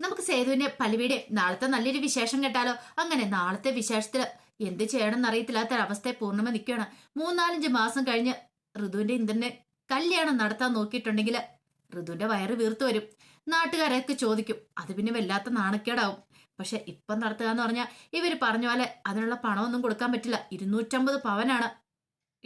നമുക്ക് സേതുവിന്റെ പള്ളിവിടെ നാളത്തെ നല്ലൊരു വിശേഷം കേട്ടാലോ? അങ്ങനെ നാളത്തെ വിശേഷത്തിൽ എന്ത് ചെയ്യണമെന്ന് അറിയത്തില്ലാത്ത ഒരവസ്ഥയെ പൂർണിമ നിൽക്കുകയാണ് മൂന്നാലഞ്ച് മാസം കഴിഞ്ഞ് ഋതുവിന്റെ ഇന്ദ്രനെ കല്യാണം നടത്താൻ നോക്കിയിട്ടുണ്ടെങ്കിൽ ഋതുവിന്റെ വയറ് വീർത്തു വരും. നാട്ടുകാരൊക്കെ ചോദിക്കും അത് പിന്നെ വല്ലാത്ത നാണക്കേടാവും. പക്ഷെ ഇപ്പം നടത്തുക എന്ന് പറഞ്ഞാൽ ഇവർ പറഞ്ഞ പോലെ അതിനുള്ള പണമൊന്നും കൊടുക്കാൻ പറ്റില്ല. ഇരുന്നൂറ്റമ്പത് പവനാണ്.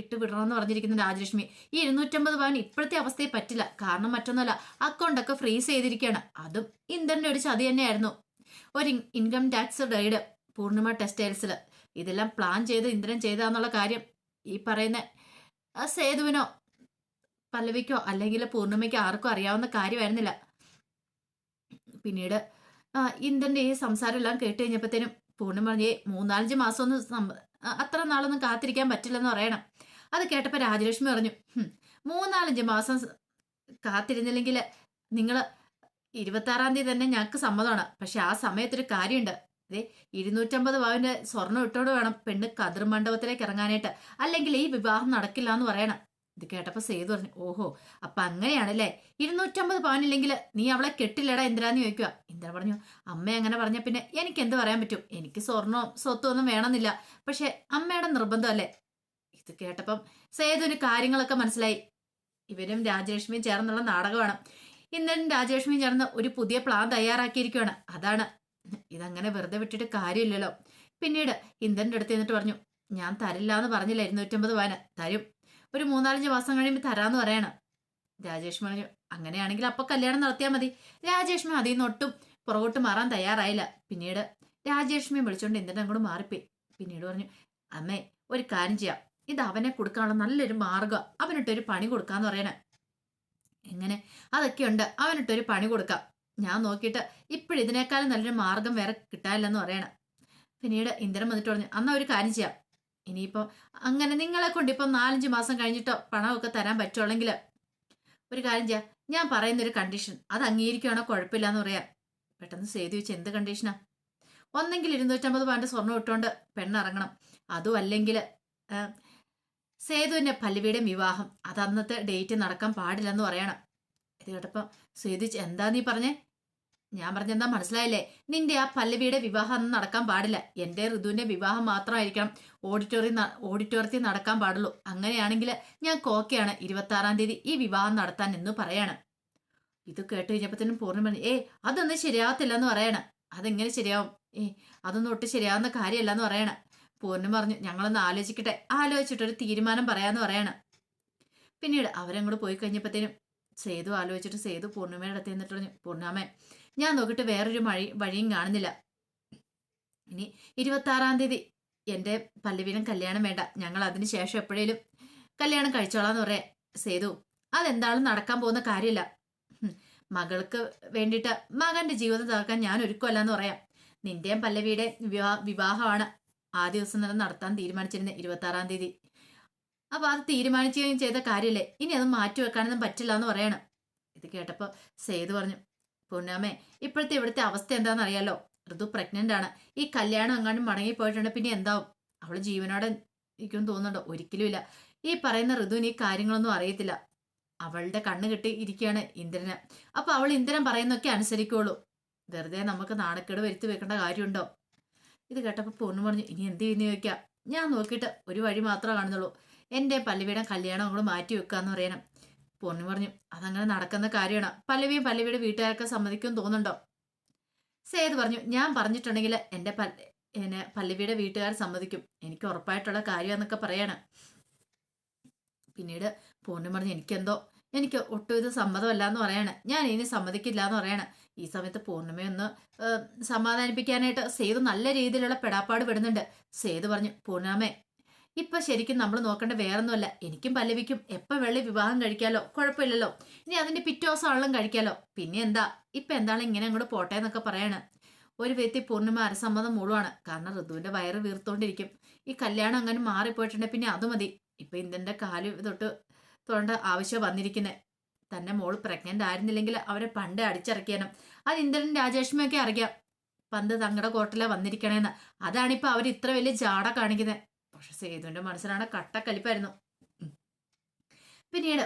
ഇട്ട് വിടണമെന്ന് പറഞ്ഞിരിക്കുന്ന രാജലക്ഷ്മി ഈ ഇരുന്നൂറ്റമ്പത് പവൻ ഇപ്പോഴത്തെ അവസ്ഥയെ പറ്റില്ല. കാരണം മറ്റൊന്നുമല്ല അക്കൗണ്ടൊക്കെ ഫ്രീസ് ചെയ്തിരിക്കുകയാണ്. അതും ഇന്ദ്രന്റെ ഒരു ചതി തന്നെയായിരുന്നു. ഒരു ഇൻകം ടാക്സ് റെയ്ഡ് പൂർണിമ ടെക്സ്റ്റൈൽസിൽ ഇതെല്ലാം പ്ലാൻ ചെയ്ത് ഇന്ധനം ചെയ്താന്നുള്ള കാര്യം ഈ പറയുന്ന സേതുവിനോ പല്ലവിക്കോ അല്ലെങ്കിൽ പൂർണിമയ്ക്കോ ആർക്കും അറിയാവുന്ന കാര്യമായിരുന്നില്ല. പിന്നീട് ഇന്ദ്രന്റെ ഈ സംസാരം എല്ലാം കേട്ട് കഴിഞ്ഞപ്പോഴത്തേനും പൂർണിമ പറഞ്ഞേ മൂന്നാലഞ്ച് മാസമൊന്നും അത്ര നാളൊന്നും കാത്തിരിക്കാൻ പറ്റില്ലെന്ന് പറയണം. അത് കേട്ടപ്പോൾ രാജലക്ഷ്മി പറഞ്ഞു മൂന്നാലഞ്ച് മാസം കാത്തിരുന്നില്ലെങ്കിൽ നിങ്ങൾ ഇരുപത്താറാം തീയതി തന്നെ ഞങ്ങൾക്ക് സമ്മതമാണ്. പക്ഷെ ആ സമയത്തൊരു കാര്യമുണ്ട് അതെ ഇരുന്നൂറ്റമ്പത് പവന്റെ സ്വർണം ഇട്ടോട് വേണം പെണ്ണ് കതിർ മണ്ഡപത്തിലേക്ക് ഇറങ്ങാനായിട്ട്. അല്ലെങ്കിൽ ഈ വിവാഹം നടക്കില്ല എന്ന് പറയണം. ഇത് കേട്ടപ്പോ സേതു പറഞ്ഞു ഓഹോ അപ്പൊ അങ്ങനെയാണല്ലേ? ഇരുന്നൂറ്റമ്പത് പവനില്ലെങ്കിൽ നീ അവളെ കെട്ടില്ലടാ എന്തിനാന്ന് ചോദിക്കുക ഇന്ദ്ര പറഞ്ഞു അമ്മ അങ്ങനെ പറഞ്ഞ പിന്നെ എനിക്ക് എന്ത് പറയാൻ പറ്റും? എനിക്ക് സ്വർണവും സ്വത്തും ഒന്നും വേണമെന്നില്ല. പക്ഷെ അമ്മയുടെ നിർബന്ധമല്ലേ ഇത് കേട്ടപ്പം സേതുവിന് കാര്യങ്ങളൊക്കെ മനസ്സിലായി. ഇവരും രാജലക്ഷ്മിയും ചേർന്നുള്ള നാടകമാണ്. ഇന്നലെ രാജലക്ഷ്മിയും ചേർന്ന് ഒരു പുതിയ പ്ലാൻ തയ്യാറാക്കിയിരിക്കുകയാണ്. അതാണ്. ഇതങ്ങനെ വെറുതെ വിട്ടിട്ട് കാര്യമില്ലല്ലോ. പിന്നീട് ഇന്ദ്രന്റെ അടുത്ത് എന്നിട്ട് പറഞ്ഞു ഞാൻ തരില്ല എന്ന് പറഞ്ഞില്ല ഇരുന്നൂറ്റമ്പത് വാന തരും. ഒരു മൂന്നാലഞ്ച് മാസം കഴിയുമ്പോൾ തരാമെന്ന് പറയണം. രാജേഷ്മി പറഞ്ഞു അങ്ങനെയാണെങ്കിൽ അപ്പൊ കല്യാണം നടത്തിയാൽ മതി. രാജേഷ്മി അതിൽ നിന്ന് ഒട്ടും പുറകോട്ട് മാറാൻ തയ്യാറായില്ല. പിന്നീട് രാജേഷ്മിയെ വിളിച്ചുകൊണ്ട് ഇന്ദ്രൻ അങ്ങോട്ട് മാറിപ്പോയി. പിന്നീട് പറഞ്ഞു അമ്മേ ഒരു കാര്യം ചെയ്യാം. ഇത് അവനെ കൊടുക്കാനുള്ള നല്ലൊരു മാർഗം അവനിട്ടൊരു പണി കൊടുക്കാന്ന് പറയണേ. എങ്ങനെ? അതൊക്കെയുണ്ട് അവനിട്ടൊരു പണി കൊടുക്കാം. ഞാൻ നോക്കിയിട്ട് ഇപ്പോഴിതിനേക്കാളും നല്ലൊരു മാർഗം വേറെ കിട്ടാനില്ലെന്ന് പറയണം. പിന്നീട് ഇന്ദ്രൻ വന്നിട്ട് പറഞ്ഞു അന്നാ ഒരു കാര്യം ചെയ്യാം. ഇനിയിപ്പോൾ അങ്ങനെ നിങ്ങളെ കൊണ്ട് ഇപ്പം നാലഞ്ച് മാസം കഴിഞ്ഞിട്ടോ പണമൊക്കെ തരാൻ പറ്റുള്ളെങ്കിൽ ഒരു കാര്യം ചെയ്യാം. ഞാൻ പറയുന്നൊരു കണ്ടീഷൻ അത് അംഗീകരിക്കുകയാണോ കുഴപ്പമില്ല എന്ന് പറയാം. പെട്ടെന്ന് സേതു വെച്ച് എന്ത് കണ്ടീഷനാ ഒന്നെങ്കിൽ ഇരുന്നൂറ്റമ്പത് പവന്റെ സ്വർണം ഇട്ടുകൊണ്ട് പെണ്ണിറങ്ങണം അതും അല്ലെങ്കിൽ സേതുവിന്റെ പല്ലവിയുടെ വിവാഹം. അത് അന്നത്തെ ഡേറ്റ് നടക്കാൻ പാടില്ലെന്ന് പറയണം. ഇത് കേട്ടപ്പോ സേതു എന്താ നീ പറഞ്ഞേ? ഞാൻ പറഞ്ഞെന്താ മനസ്സിലായില്ലേ? നിന്റെ ആ പല്ലവിയുടെ വിവാഹം അന്ന് നടക്കാൻ പാടില്ല. എന്റെ ഋതുവിന്റെ വിവാഹം മാത്രമായിരിക്കണം ഓഡിറ്റോറിയം ഓഡിറ്റോറിയത്തിൽ നടക്കാൻ പാടുള്ളൂ. അങ്ങനെയാണെങ്കിൽ ഞാൻ കോക്കയാണ് ഇരുപത്തി ആറാം തീയതി ഈ വിവാഹം നടത്താൻ എന്ന് പറയാണ്. ഇത് കേട്ട് കഴിഞ്ഞപ്പോഴത്തേനും പൂർണ പറഞ്ഞു, ഏ അതൊന്നും ശരിയാവത്തില്ലെന്ന് പറയണം. അതെങ്ങനെ ശരിയാവും? ഏ അതൊന്നും ഒട്ടും ശരിയാവുന്ന കാര്യമല്ലെന്ന് പറയണ. പൂർണിമ പറഞ്ഞു. ഞങ്ങളൊന്ന് ആലോചിക്കട്ടെ. ആലോചിച്ചിട്ടൊരു തീരുമാനം പറയാന്ന് പറയാണ്. പിന്നീട് അവരങ്ങോട്ട് പോയി കഴിഞ്ഞപ്പോഴത്തേനും സേതു ആലോചിച്ചിട്ട് സേതു പൂർണിമയുടെ അടുത്ത് നിന്നിട്ട് പറഞ്ഞു പൂർണാമേ ഞാൻ നോക്കിയിട്ട് വേറൊരു വഴി വഴിയും കാണുന്നില്ല. ഇനി ഇരുപത്തി ആറാം തീയതി എന്റെ പല്ലവിനും കല്യാണം വേണ്ട. ഞങ്ങൾ അതിന് ശേഷം എപ്പോഴേലും കല്യാണം കഴിച്ചോളാന്ന് പറയാ. സേതു അതെന്താളും നടക്കാൻ പോകുന്ന കാര്യമില്ല മകൾക്ക് വേണ്ടിയിട്ട് മകന്റെ ജീവിതം തകർക്കാൻ ഞാൻ ഒരുക്കമല്ലെന്ന് പറയാം. നിന്റെയും പല്ലവിയുടെ വിവാഹ വിവാഹമാണ്. ആ ദിവസം തന്നെ നടത്താൻ തീരുമാനിച്ചിരുന്നത് ഇരുപത്തി ആറാം തീയതി. അപ്പൊ അത് തീരുമാനിക്കുകയും ചെയ്ത കാര്യമല്ലേ ഇനി അത് മാറ്റി വെക്കാനൊന്നും പറ്റില്ല എന്ന് പറയണം. ഇത് കേട്ടപ്പോ സേതു പറഞ്ഞു പൂർണാമേ ഇപ്പോഴത്തെ ഇവിടുത്തെ അവസ്ഥ എന്താണെന്ന് അറിയാലോ ഋതു പ്രഗ്നന്റ് ആണ്. ഈ കല്യാണം അങ്ങാണ്ട് മടങ്ങി പോയിട്ടുണ്ട് പിന്നെ എന്താവും? അവൾ ജീവനോടെ ഇരിക്കും തോന്നുന്നുണ്ടോ? ഒരിക്കലും ഇല്ല. ഈ പറയുന്ന ഋതുവിന് ഈ കാര്യങ്ങളൊന്നും അറിയത്തില്ല. അവളുടെ കണ്ണ് കെട്ടി ഇരിക്കുകയാണ് ഇന്ദ്രന്. അപ്പൊ അവൾ ഇന്ദ്രൻ പറയുന്നൊക്കെ അനുസരിക്കുള്ളൂ. വെറുതെ നമുക്ക് നാണക്കേട് വരുത്തി വെക്കേണ്ട കാര്യമുണ്ടോ? ഇത് കേട്ടപ്പോൾ പൊണ്ണു പറഞ്ഞു ഇനി എന്ത് ചെയ്യുന്നു ചോദിക്കാം. ഞാൻ നോക്കിയിട്ട് ഒരു വഴി മാത്രമേ കാണുന്നുള്ളൂ. എന്റെ പല്ലവിയുടെ കല്യാണം അങ്ങോട്ട് മാറ്റി വെക്കാന്ന് പറയണം. പൊണ്ണു പറഞ്ഞു അതങ്ങനെ നടക്കുന്ന കാര്യമാണ്. പല്ലവിയും പല്ലവിയുടെ വീട്ടുകാരൊക്കെ സമ്മതിക്കും തോന്നുന്നുണ്ടോ? സേത് പറഞ്ഞു ഞാൻ പറഞ്ഞിട്ടുണ്ടെങ്കിൽ എന്റെ പല്ല എന്നെ പല്ലവിയുടെ വീട്ടുകാർ സമ്മതിക്കും. എനിക്ക് ഉറപ്പായിട്ടുള്ള കാര്യമെന്നൊക്കെ പറയാണ്. പിന്നീട് പൂർണി പറഞ്ഞു എനിക്കെന്തോ എനിക്ക് ഒട്ടും ഇത് സമ്മതമല്ല എന്ന് പറയാണ്. ഞാൻ ഇനി സമ്മതിക്കില്ല എന്ന് പറയാണ്. ഈ സമയത്ത് പൂർണിമയൊന്ന് സമാധാനിപ്പിക്കാനായിട്ട് സേതു നല്ല രീതിയിലുള്ള പെടാപ്പാട് പെടുന്നുണ്ട്. സേതു പറഞ്ഞു പൂർണിമേ ഇപ്പൊ ശരിക്കും നമ്മൾ നോക്കേണ്ട വേറൊന്നുമല്ല. എനിക്കും പല്ലവിക്കും എപ്പോ വെള്ളി വിവാഹം കഴിക്കാലോ? കുഴപ്പമില്ലല്ലോ. ഇനി അതിന്റെ പിറ്റേ ദിവസം കഴിക്കാലോ? പിന്നെ എന്താ? ഇപ്പൊ എന്താണ് ഇങ്ങനെ അങ്ങോട്ട് പോട്ടെ എന്നൊക്കെ പറയാണ്. ഒരു വ്യക്തി പൂർണിമ അരസമ്മതം മുഴുവാണ് കാരണം ഋതുവിന്റെ വയറ് വീർത്തോണ്ടിരിക്കും. ഈ കല്യാണം അങ്ങനെ മാറിപ്പോയിട്ടുണ്ടെങ്കിൽ പിന്നെ അത് മതി. ഇപ്പൊ ഇന്ത്യന്റെ കാൽ തൊട്ട് തൊണ്ട ആവശ്യം വന്നിരിക്കുന്നത് തന്നെ മോൾ പ്രഗ്നന്റ് ആയിരുന്നില്ലെങ്കിൽ അവരെ പണ്ട് അടിച്ചിറക്കിയാനും. അത് ഇന്ദ്രൻ രാജേഷ്മയൊക്കെ അറിയാം. പന്ത് തങ്ങളുടെ കോട്ടിലെ വന്നിരിക്കണേന്ന്. അതാണിപ്പോ അവർ ഇത്ര വലിയ ജാട കാണിക്കുന്നത് പക്ഷെ സേതുവിന്റെ മനസ്സിലാണ് കട്ടക്കലിപ്പായിരുന്നു. കലിപ്പായിരുന്നു പിന്നീട്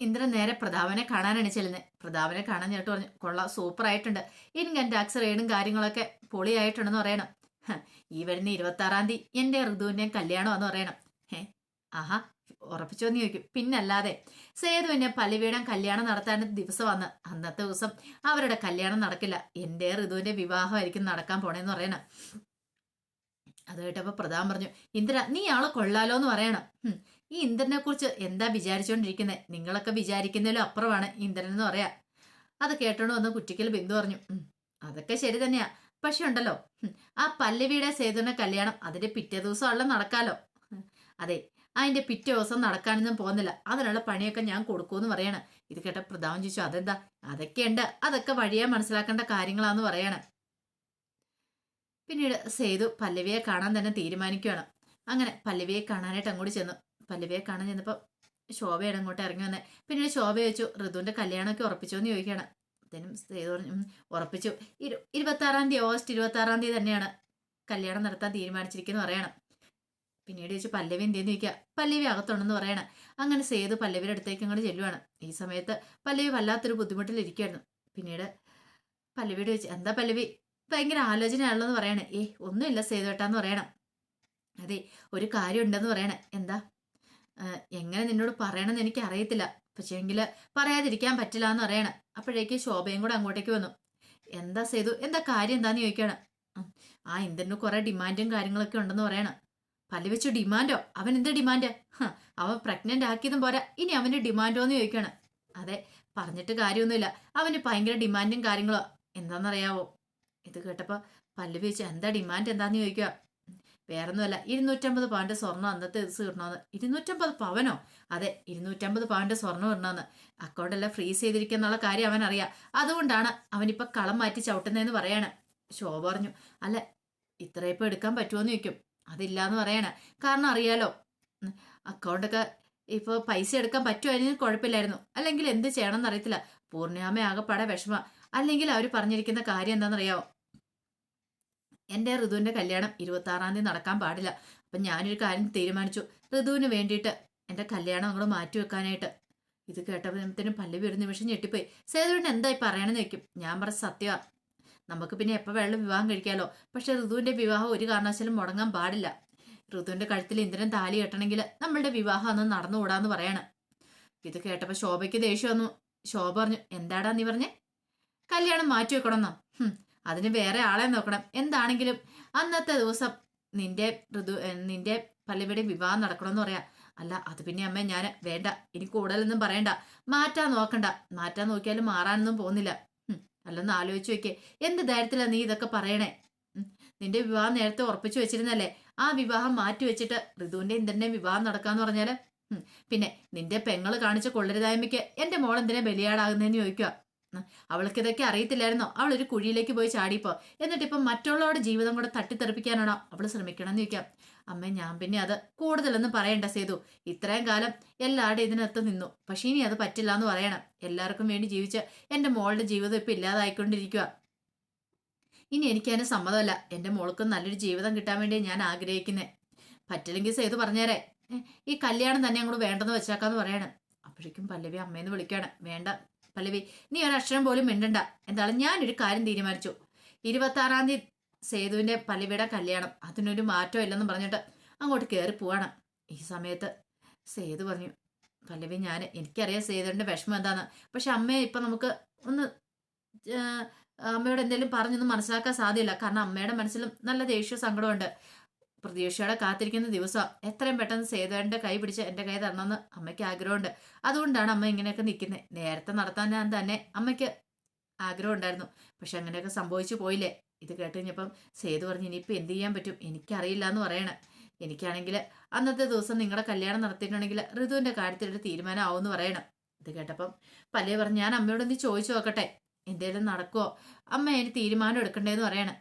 ഇന്ദ്രൻ നേരെ പ്രതാപനെ കാണാനാണ് ചെല്ലുന്നത് പ്രതാപനെ കാണാൻ ചേട്ട് പറഞ്ഞു കൊള്ളാം സൂപ്പർ ആയിട്ടുണ്ട് ഇൻകം ടാക്സ് റേഡും കാര്യങ്ങളൊക്കെ പൊളിയായിട്ടുണ്ടെന്ന് പറയണം. ഈ വരുന്ന ഇരുപത്തി ആറാം തീയതി എന്റെ കല്യാണം എന്ന് പറയണം. ആഹാ ഉറപ്പിച്ചോന്ന് ചോദിക്കും. പിന്നല്ലാതെ സേതുവിന്റെ പലിവീടം കല്യാണം നടത്താൻ ദിവസം വന്ന് അന്നത്തെ ദിവസം അവരുടെ കല്യാണം നടക്കില്ല. എന്റെ ഋതുവിന്റെ വിവാഹമായിരിക്കും നടക്കാൻ പോണേന്ന് പറയണം. അത് കേട്ടപ്പോ പ്രധാൻ പറഞ്ഞു ഇന്ദ്ര നീ ആളെ കൊള്ളാലോ എന്ന് പറയണം. ഈ ഇന്ദ്രനെ കുറിച്ച് എന്താ വിചാരിച്ചോണ്ടിരിക്കുന്നത് നിങ്ങളൊക്കെ വിചാരിക്കുന്നതിലും അപ്പുറമാണ് ഇന്ദ്രൻ എന്ന് പറയാ. അത് കേട്ടോണ്ട് വന്ന് കുറ്റിക്കൽ ബിന്ദു പറഞ്ഞു അതൊക്കെ ശരി തന്നെയാ. പക്ഷെ ഉണ്ടല്ലോ ആ പല്ലവിയുടെ സേതുവിന്റെ കല്യാണം അതിന്റെ പിറ്റേ ദിവസം ഉള്ള നടക്കാലോ? അതെ അതിന്റെ പിറ്റേ ദിവസം നടക്കാനൊന്നും പോകുന്നില്ല. അതിനുള്ള പണിയൊക്കെ ഞാൻ കൊടുക്കുമെന്ന് പറയണം. ഇത് കേട്ട പ്രധാനം ചോദിച്ചു അതെന്താ? അതൊക്കെയുണ്ട്. അതൊക്കെ വഴിയെ മനസ്സിലാക്കേണ്ട കാര്യങ്ങളാന്ന് പറയണം. പിന്നീട് സേതു പല്ലവിയെ കാണാൻ തന്നെ തീരുമാനിക്കുകയാണ്. അങ്ങനെ പല്ലവിയെ കാണാനായിട്ട് അങ്ങോട്ട് ചെന്നു. പല്ലവിയെ കാണാൻ ചെന്നപ്പോൾ ശോഭയാണ് അങ്ങോട്ട് ഇറങ്ങി വന്നേ. പിന്നീട് ശോഭ ചോദിച്ചു ഋതുവിന്റെ കല്യാണമൊക്കെ ഉറപ്പിച്ചോ? എന്ന് ചോദിക്കുകയാണ്. അതിനും സേതു പറഞ്ഞു ഉറപ്പിച്ചു. ഇരു ഇരുപത്താറാം തീയതി ഓഗസ്റ്റ് ഇരുപത്താറാം തീയതി തന്നെയാണ് കല്യാണം നടത്താൻ തീരുമാനിച്ചിരിക്കുന്നു പറയണം. പിന്നീട് ചോദിച്ചു പല്ലവി എന്തേന്ന് ചോദിക്കുക പല്ലവി അകത്തുണ്ടെന്ന് പറയണ. അങ്ങനെ സേതു പല്ലവിയുടെ അടുത്തേക്ക് അങ്ങോട്ട് ചെല്ലുവാണ്. ഈ സമയത്ത് പല്ലവി വല്ലാത്തൊരു ബുദ്ധിമുട്ടിലിരിക്കുകയായിരുന്നു പിന്നീട് പല്ലവിയോട് ചോദിച്ചു എന്താ പല്ലവി? ഭയങ്കര ആലോചനയാണല്ലോ എന്ന് പറയണേ. ഏ ഒന്നുമില്ല സേതുവേട്ടാന്ന് പറയണം. അതെ ഒരു കാര്യം ഉണ്ടെന്ന് പറയണേ. എന്താ? എങ്ങനെ നിന്നോട് പറയണമെന്ന് എനിക്ക് അറിയത്തില്ല പക്ഷേങ്കിൽ പറയാതിരിക്കാൻ പറ്റില്ല എന്ന് പറയണം. അപ്പോഴേക്ക് ശോഭയും കൂടെ അങ്ങോട്ടേക്ക് വന്നു. എന്താ സേതു? എന്താ കാര്യം എന്താന്ന് ചോദിക്കണം? ആ ഇന്ദ്രന് കുറേ ഡിമാൻഡും കാര്യങ്ങളൊക്കെ ഉണ്ടെന്ന് പറയണം. പല്ല് വെച്ച് ഡിമാൻഡോ? അവൻ എന്ത് ഡിമാൻഡ്? അവൻ പ്രഗ്നന്റ് ആക്കിയതും പോരാ. ഇനി അവന്റെ ഡിമാൻഡോ എന്ന് ചോദിക്കണം. അതെ പറഞ്ഞിട്ട് കാര്യമൊന്നുമില്ല. അവന് ഭയങ്കര ഡിമാൻഡും കാര്യങ്ങളോ? എന്താണെന്നറിയാവോ? ഇത് കേട്ടപ്പോ പല്ല് വെച്ച് എന്താ ഡിമാൻഡ് എന്താന്ന് ചോദിക്കുക വേറൊന്നുമല്ല ഇരുന്നൂറ്റമ്പത് പൗണ്ട് സ്വർണം അന്നത്തെ ദിവസം ഇടണമെന്ന് ഇരുന്നൂറ്റമ്പത് പവനോ? അതെ ഇരുന്നൂറ്റമ്പത് പൗണ്ട് സ്വർണം ഇടണമെന്ന് അക്കൗണ്ടെല്ലാം ഫ്രീസ് ചെയ്തിരിക്കുന്നുള്ള കാര്യം അവൻ അറിയാം അതുകൊണ്ടാണ് അവനിപ്പോ കളം മാറ്റി ചവിട്ടുന്നതെന്ന് പറയാണ്. ശോഭ പറഞ്ഞു അല്ല ഇത്രയപ്പോ എടുക്കാൻ പറ്റുമോന്ന് ചോദിക്കും. അതില്ലാന്ന് പറയണ. കാരണം അറിയാലോ അക്കൗണ്ടൊക്കെ ഇപ്പൊ പൈസ എടുക്കാൻ പറ്റുമായിരുന്നെങ്കിൽ കുഴപ്പമില്ലായിരുന്നു. അല്ലെങ്കിൽ എന്ത് ചെയ്യണം എന്നറിയത്തില്ല പൂർണിയാമ ആകെപ്പാടെ വിഷമ. അല്ലെങ്കിൽ അവർ പറഞ്ഞിരിക്കുന്ന കാര്യം എന്താണെന്നറിയാവോ? എന്റെ ഋതുവിന്റെ കല്യാണം ഇരുപത്തി ആറാം തീയതി നടക്കാൻ പാടില്ല. അപ്പൊ ഞാനൊരു കാര്യം തീരുമാനിച്ചു. ഋതുവിന് വേണ്ടിയിട്ട് എന്റെ കല്യാണം അങ്ങോട്ട് മാറ്റി വെക്കാനായിട്ട്. ഇത് കേട്ടപ്പോഴത്തേനും പല്ലവി ഒരു നിമിഷം ഞെട്ടിപ്പോയി. സേതുവിന് എന്തായി പറയണമെന്ന് വെക്കും ഞാൻ പറഞ്ഞ സത്യമാ നമുക്ക് പിന്നെ എപ്പോൾ വെള്ളം വിവാഹം കഴിക്കാമല്ലോ പക്ഷെ ഋതുവിന്റെ വിവാഹം ഒരു കാരണവശാലും മുടങ്ങാൻ പാടില്ല. ഋതുവിന്റെ കഴുത്തിൽ ഇന്ദ്രൻ താലി കെട്ടണമെങ്കിൽ നമ്മളുടെ വിവാഹം അന്ന് നടന്നുകൂടാന്ന് പറയാണ്. ഇത് കേട്ടപ്പോൾ ശോഭയ്ക്ക് ദേഷ്യം വന്നു. ശോഭ പറഞ്ഞു എന്താടാ നീ പറഞ്ഞേ? കല്യാണം മാറ്റി വെക്കണമെന്നോ? അതിന് വേറെ ആളെ നോക്കണം. എന്താണെങ്കിലും അന്നത്തെ ദിവസം നിന്റെ ഋതു നിന്റെ പല്ലവിയുടെ വിവാഹം നടക്കണമെന്ന് പറയാ. അല്ല അത് പിന്നെ അമ്മ ഞാൻ വേണ്ട. ഇനി കൂടുതലൊന്നും പറയണ്ട. മാറ്റാൻ നോക്കണ്ട. മാറ്റാൻ നോക്കിയാലും മാറാനൊന്നും പോകുന്നില്ല. അല്ലൊന്ന് ആലോചിച്ച് വെക്കേ എന്ത് ധൈര്യത്തിലാണ് നീ ഇതൊക്കെ പറയണേ? നിന്റെ വിവാഹം നേരത്തെ ഉറപ്പിച്ചു വെച്ചിരുന്നല്ലേ? ആ വിവാഹം മാറ്റി വെച്ചിട്ട് ഋതുവിന്റെ ഇന്ദ്രന്റെ വിവാഹം നടക്കാന്ന് പറഞ്ഞാൽ? പിന്നെ നിന്റെ പെങ്ങൾ കാണിച്ച കൊള്ളരുതായ്മയ്ക്ക് എന്റെ മോൾ എന്തിനാ ബലിയാടാകുന്നതെന്ന് ചോദിക്കുക അവൾക്ക് ഇതൊക്കെ അറിയത്തില്ലായിരുന്നോ? അവൾ ഒരു കുഴിയിലേക്ക് പോയി ചാടിപ്പോ എന്നിട്ട് ഇപ്പം മറ്റുള്ളവരുടെ ജീവിതം കൂടെ തട്ടിത്തെറിപ്പിക്കാനാണോ അവൾ ശ്രമിക്കണം എന്ന് ചോദിക്കാം. അമ്മ ഞാൻ പിന്നെ അത് കൂടുതലൊന്നും പറയണ്ട സേതു. ഇത്രയും കാലം എല്ലാവരുടെയും ഇതിനകത്ത് നിന്നു. പക്ഷേ ഇനി അത് പറ്റില്ല എന്ന് പറയണം. എല്ലാവർക്കും വേണ്ടി ജീവിച്ച എന്റെ മോളുടെ ജീവിതം ഇപ്പൊ ഇല്ലാതായിക്കൊണ്ടിരിക്കുക ഇനി എനിക്ക് അതിന് സമ്മതമല്ല. എന്റെ മോൾക്ക് നല്ലൊരു ജീവിതം കിട്ടാൻ വേണ്ടി ഞാൻ ആഗ്രഹിക്കുന്നേ. പറ്റില്ലെങ്കിൽ സേതു പറഞ്ഞേരെ. ഈ കല്യാണം തന്നെ അങ്ങോട്ട് വേണ്ടെന്ന് വെച്ചേക്കാന്ന് പറയണം. അപ്പോഴേക്കും പല്ലവി അമ്മയെന്ന് വിളിക്കുകയാണ് വേണ്ട പല്ലവി നീ ഒരക്ഷരം പോലും മിണ്ടണ്ട. എന്തായാലും ഞാനൊരു കാര്യം തീരുമാനിച്ചു. ഇരുപത്തി ആറാം തീയതി സേതുവിന്റെ പല്ലവിയുടെ കല്യാണം. അതിനൊരു മാറ്റം ഇല്ലെന്ന് പറഞ്ഞിട്ട് അങ്ങോട്ട് കയറി പോവാണ്. ഈ സമയത്ത് സേതു പറഞ്ഞു പല്ലവി ഞാൻ എനിക്കറിയാം സേതുവിന്റെ വിഷമം എന്താന്ന്. പക്ഷെ അമ്മയെ ഇപ്പൊ നമുക്ക് ഒന്ന് അമ്മയോട് എന്തെങ്കിലും പറഞ്ഞൊന്നും മനസ്സിലാക്കാൻ സാധ്യമല്ല കാരണം അമ്മയുടെ മനസ്സിലും നല്ല ദേഷ്യ സങ്കടമുണ്ട് പ്രതീക്ഷയോടെ കാത്തിരിക്കുന്ന ദിവസം എത്രയും പെട്ടെന്ന് സേതുവിന്റെ കൈ പിടിച്ച് എന്റെ കൈ തരണമെന്ന് അമ്മയ്ക്ക് ആഗ്രഹമുണ്ട്. അതുകൊണ്ടാണ് അമ്മ ഇങ്ങനെയൊക്കെ നിൽക്കുന്നത് നേരത്തെ നടത്താൻ ഞാൻ തന്നെ അമ്മയ്ക്ക് ആഗ്രഹം ഉണ്ടായിരുന്നു പക്ഷെ അങ്ങനെയൊക്കെ സംഭവിച്ചു പോയില്ലേ? ഇത് കേട്ട് കഴിഞ്ഞപ്പം സേതു പറഞ്ഞു ഇനിയിപ്പോൾ എന്ത് ചെയ്യാൻ പറ്റും? എനിക്കറിയില്ല എന്ന് പറയണേ. എനിക്കാണെങ്കിൽ അന്നത്തെ ദിവസം നിങ്ങളുടെ കല്യാണം നടത്തിയിട്ടുണ്ടെങ്കിൽ ഋതുവിന്റെ കാര്യത്തിലൊരു തീരുമാനം ആവുമെന്ന് പറയണം. ഇത് കേട്ടപ്പം പല്ലേ പറഞ്ഞു ഞാൻ അമ്മയോട് ഒന്ന് ചോദിച്ചു നോക്കട്ടെ. എന്തേലും നടക്കുമോ അമ്മ അതിന് തീരുമാനം എടുക്കണ്ടേന്ന് പറയണം.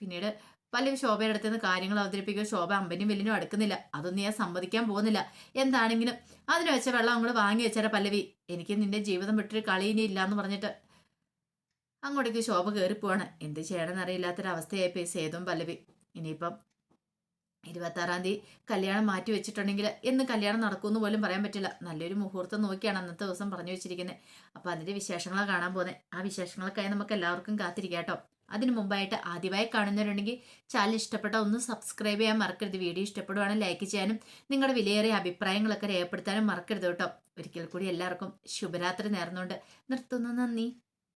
പിന്നീട് പല്ലവി ശോഭയുടെ അടുത്ത് നിന്ന് കാര്യങ്ങൾ അവതരിപ്പിക്കുക ശോഭ അമ്പനും വെല്ലിനും അടുക്കുന്നില്ല. അതൊന്നും ഞാൻ സമ്മതിക്കാൻ പോകുന്നില്ല. എന്താണെങ്കിലും അതിന് വെച്ച വെള്ളം അങ്ങോട്ട് വാങ്ങി വെച്ചാൽ പല്ലവി. എനിക്ക് നിന്റെ ജീവിതം വിട്ടൊരു കളി ഇനി ഇല്ല എന്ന് പറഞ്ഞിട്ട് അങ്ങോട്ടേക്ക് ശോഭ കയറിപ്പോവാണ് എന്ത് ചെയ്യണമെന്ന് അറിയില്ലാത്തൊരവസ്ഥയായിപ്പോയി സേതും പല്ലവി. ഇനിയിപ്പം ഇരുപത്താറാം തീയതി കല്യാണം മാറ്റി വെച്ചിട്ടുണ്ടെങ്കിൽ എന്ന് കല്യാണം നടക്കുമെന്ന് പോലും പറയാൻ പറ്റില്ല. നല്ലൊരു മുഹൂർത്തം നോക്കിയാണ് അന്നത്തെ ദിവസം പറഞ്ഞു വെച്ചിരിക്കുന്നത് അപ്പോൾ അതിന്റെ വിശേഷങ്ങളാണ് കാണാൻ പോകുന്നത് ആ വിശേഷങ്ങളൊക്കെ നമുക്ക് എല്ലാവർക്കും കാത്തിരിക്കാം കേട്ടോ. അതിനു മുമ്പായിട്ട് ആദ്യമായി കാണുന്നവരുണ്ടെങ്കിൽ ചാനൽ ഇഷ്ടപ്പെട്ട ഒന്ന് സബ്സ്ക്രൈബ് ചെയ്യാൻ മറക്കരുത്. വീഡിയോ ഇഷ്ടപ്പെടുവാണെങ്കിൽ ലൈക്ക് ചെയ്യാനും നിങ്ങളുടെ വിലയേറിയ അഭിപ്രായങ്ങളൊക്കെ രേഖപ്പെടുത്താനും മറക്കരുത് കേട്ടോ. ഒരിക്കൽ കൂടി എല്ലാവർക്കും ശുഭരാത്രി നേർന്നുകൊണ്ട് നിർത്തുന്നു. നന്ദി.